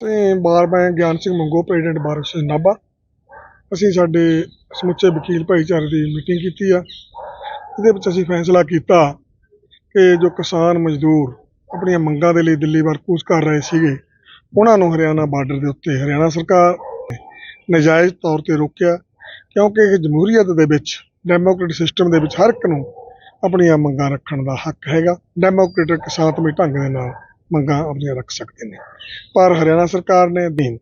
ਤੇ ਬਾਰ ਮੈਂ ਗਿਆਨ ਸਿੰਘ ਮੰਗੋ ਪ੍ਰੈਜ਼ੀਡੈਂਟ ਬਾਰ ਸਿੰਘ ਨਾਭਾ। ਅਸੀਂ ਸਾਡੇ ਸਮੁੱਚੇ ਵਕੀਲ ਭਾਈਚਾਰੇ ਦੀ ਮੀਟਿੰਗ ਕੀਤੀ ਆ। ਇਹਦੇ ਵਿੱਚ ਅਸੀਂ ਫੈਸਲਾ ਕੀਤਾ ਕਿ ਜੋ ਕਿਸਾਨ ਮਜ਼ਦੂਰ ਆਪਣੀਆਂ ਮੰਗਾਂ ਦੇ ਲਈ ਦਿੱਲੀ ਵੱਲ ਕੂਚ ਕਰ ਰਹੇ ਸੀਗੇ, ਉਹਨਾਂ ਨੂੰ ਹਰਿਆਣਾ ਬਾਰਡਰ ਦੇ ਉੱਤੇ, ਹਰਿਆਣਾ ਸਰਕਾਰ ਨੇ ਨਜਾਇਜ਼ ਤੌਰ ਤੇ ਰੋਕਿਆ, ਕਿਉਂਕਿ ਇਹ ਜਮਹੂਰੀਅਤ ਦੇ ਵਿੱਚ ਡੈਮੋਕ੍ਰੇਟਿਕ ਸਿਸਟਮ ਦੇ ਵਿੱਚ ਹਰ ਇੱਕ ਨੂੰ ਆਪਣੀਆਂ ਮੰਗਾਂ ਰੱਖਣ ਦਾ ਹੱਕ ਹੈਗਾ। ਡੈਮੋਕ੍ਰੇਟਿਕ ਸ਼ਾਂਤਮਈ ਢੰਗ ਦੇ ਨਾਲ ਮੰਗਾਂ ਆਪਣੀਆਂ ਰੱਖ ਸਕਦੇ ਨੇ। ਪਰ ਹਰਿਆਣਾ ਸਰਕਾਰ ਨੇ ਅਧੀਨ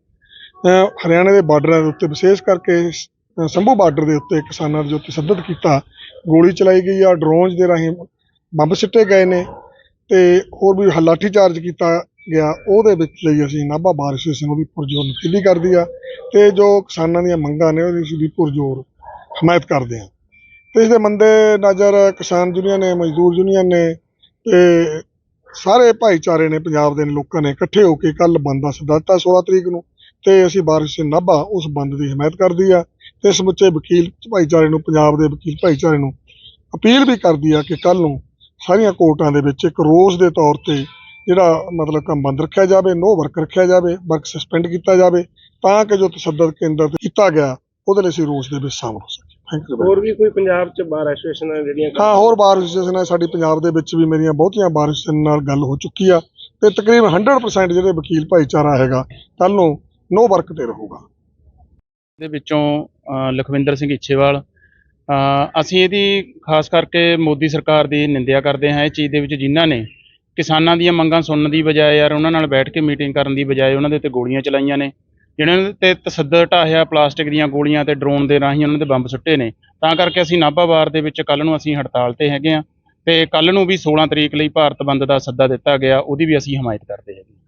ਹਰਿਆਣਾ ਦੇ ਬਾਰਡਰਾਂ ਦੇ ਉੱਤੇ ਵਿਸ਼ੇਸ਼ ਕਰਕੇ ਸੰਭੂ ਬਾਰਡਰ ਦੇ ਉੱਤੇ ਕਿਸਾਨਾਂ ਦੇ ਉੱਤੇ ਤਸ਼ੱਦਦ ਕੀਤਾ, ਗੋਲੀ ਚਲਾਈ ਗਈ ਆ ਡਰੋਨਸ ਦੇ ਰਾਹੀਂ ਬੰਬ ਸਿੱਟੇ ਗਏ ਨੇ ਤੇ ਹੋਰ ਵੀ ਲਾਠੀ ਚਾਰਜ ਕੀਤਾ ਗਿਆ, ਉਹਦੇ ਵਿੱਚ ਲਈ ਅਸੀਂ ਨਾਭਾ ਬਾਰ ਐਸੋਸੀਏਸ਼ਨ ਉਹਦੀ ਪੁਰਜੋਰ ਨਫੀਲੀ ਕਰਦੀ ਆ ਤੇ ਜੋ ਕਿਸਾਨਾਂ ਦੀਆਂ ਮੰਗਾਂ ਨੇ ਉਹਦੀ ਅਸੀਂ ਵੀ ਪੁਰਜੋਰ ਹਮਾਇਤ ਕਰਦੇ ਆ। ਤੇ ਇਸ ਦੇ ਮੰਦੇ ਨਜ਼ਰ ਕਿਸਾਨ ਯੂਨੀਅਨ ਨੇ, ਮਜ਼ਦੂਰ ਯੂਨੀਅਨ ਨੇ ਤੇ ਸਾਰੇ ਭਾਈਚਾਰੇ ਨੇ, ਪੰਜਾਬ ਦੇ ਲੋਕਾਂ ਨੇ ਇਕੱਠੇ ਹੋ ਕੇ ਕੱਲ ਬੰਦ ਦਾ ਸੱਦਾ ਦਿੱਤਾ 16 ਤਰੀਕ ਨੂੰ ਤੇ ਅਸੀਂ ਬਾਰਿਸ਼ ਨਾਭਾ ਉਸ ਬੰਦ ਦੀ ਹਮਾਇਤ ਕਰਦੀ ਆ ਤੇ ਸਮੁੱਚੇ ਵਕੀਲ ਭਾਈਚਾਰੇ ਨੂੰ, ਪੰਜਾਬ ਦੇ ਵਕੀਲ ਭਾਈਚਾਰੇ ਨੂੰ ਅਪੀਲ ਵੀ ਕਰਦੀ ਆ ਕਿ ਕੱਲ ਨੂੰ ਸਾਰੀਆਂ ਕੋਰਟਾਂ ਦੇ ਵਿੱਚ ਇੱਕ ਰੋਸ ਦੇ ਤੌਰ ਤੇ ਜਿਹੜਾ ਮਤਲਬ ਕੰਮ ਬੰਦ ਰੱਖਿਆ ਜਾਵੇ ਨੋ ਵਰਕ ਰੱਖਿਆ ਜਾਵੇ ਵਰਕ ਸਸਪੈਂਡ ਕੀਤਾ ਜਾਵੇ ਤਾਂ ਕਿ ਜੋ ਤਸੱਦਦ ਕੇਂਦਰ ਤੇ ਕੀਤਾ ਗਿਆ, ਉਹਦੇ ਲਈ ਅਸੀਂ ਰੋਸ ਦੇ ਵਿੱਚ ਸ਼ਾਮਲ ਹੋ ਸਕੀਏ। ਹੋਰ ਵੀ ਕੋਈ ਪੰਜਾਬ ਚ ਬਾਰ ਐਸੋਸੀਏਸ਼ਨਾਂ ਜਿਹੜੀਆਂ ਹਾਂ ਹੋਰ ਬਾਰ ਐਸੋਸੀਏਸ਼ਨ ਹੈ ਸਾਡੀ ਪੰਜਾਬ ਦੇ ਵਿੱਚ ਵੀ ਮੇਰੀਆਂ ਬਹੁਤੀਆਂ ਬਾਰ ਐਸੋਸੀਏਸ਼ਨ ਨਾਲ ਗੱਲ ਹੋ ਚੁੱਕੀ ਆ ਤੇ ਤਕਰੀਬਨ 100% ਜਿਹੜੇ ਵਕੀਲ ਭਾਈਚਾਰਾ ਹੈਗਾ ਕੱਲ ਨੂੰ ਨੋ ਵਰਕ ਤੇ ਰਹੂਗਾ। ਦੇ ਵਿੱਚੋਂ ਲਖਵਿੰਦਰ ਸਿੰਘ ਇੱਛੇਵਾਲ ਅ, ਅਸੀਂ ਇਹਦੀ ਖਾਸ ਕਰਕੇ ਮੋਦੀ ਸਰਕਾਰ ਦੀ ਨਿੰਦਿਆ ਕਰਦੇ ਹਾਂ ਇਹ ਚੀਜ਼ ਦੇ ਵਿੱਚ ਜਿਨ੍ਹਾਂ ਨੇ ਕਿਸਾਨਾਂ ਦੀਆਂ ਮੰਗਾਂ ਸੁਣਨ ਦੀ ਬਜਾਏ ਯਾਰ ਉਹਨਾਂ ਨਾਲ ਬੈਠ ਕੇ ਮੀਟਿੰਗ ਕਰਨ ਦੀ ਬਜਾਏ ਉਹਨਾਂ ਦੇ ਉੱਤੇ ਗੋਲੀਆਂ ਚਲਾਈਆਂ ਨੇ। ਜਿਹਨਾਂ ਤੇ ਤਸੱਦਦ ਢਾਹਿਆ ਪਲਾਸਟਿਕ ਦੀਆਂ ਗੋਲੀਆਂ ਤੇ ਡਰੋਨ ਦੇ ਰਾਹੀਂ ਉਹਨਾਂ ਦੇ ਬੰਬ ਸੁੱਟੇ ਨੇ। ਤਾਂ ਕਰਕੇ ਅਸੀਂ ਨਾਭਾ ਬਾਰ ਦੇ ਵਿੱਚ ਕੱਲ ਨੂੰ ਅਸੀਂ ਹੜਤਾਲ ਤੇ ਹੈਗੇ ਆ ਤੇ ਕੱਲ ਨੂੰ ਵੀ 16 ਤਰੀਕ ਲਈ ਭਾਰਤ ਬੰਦ ਦਾ ਸੱਦਾ ਦਿੱਤਾ ਗਿਆ, ਉਹਦੀ ਵੀ ਅਸੀਂ ਹਮਾਇਤ ਕਰਦੇ ਹੈਗੇ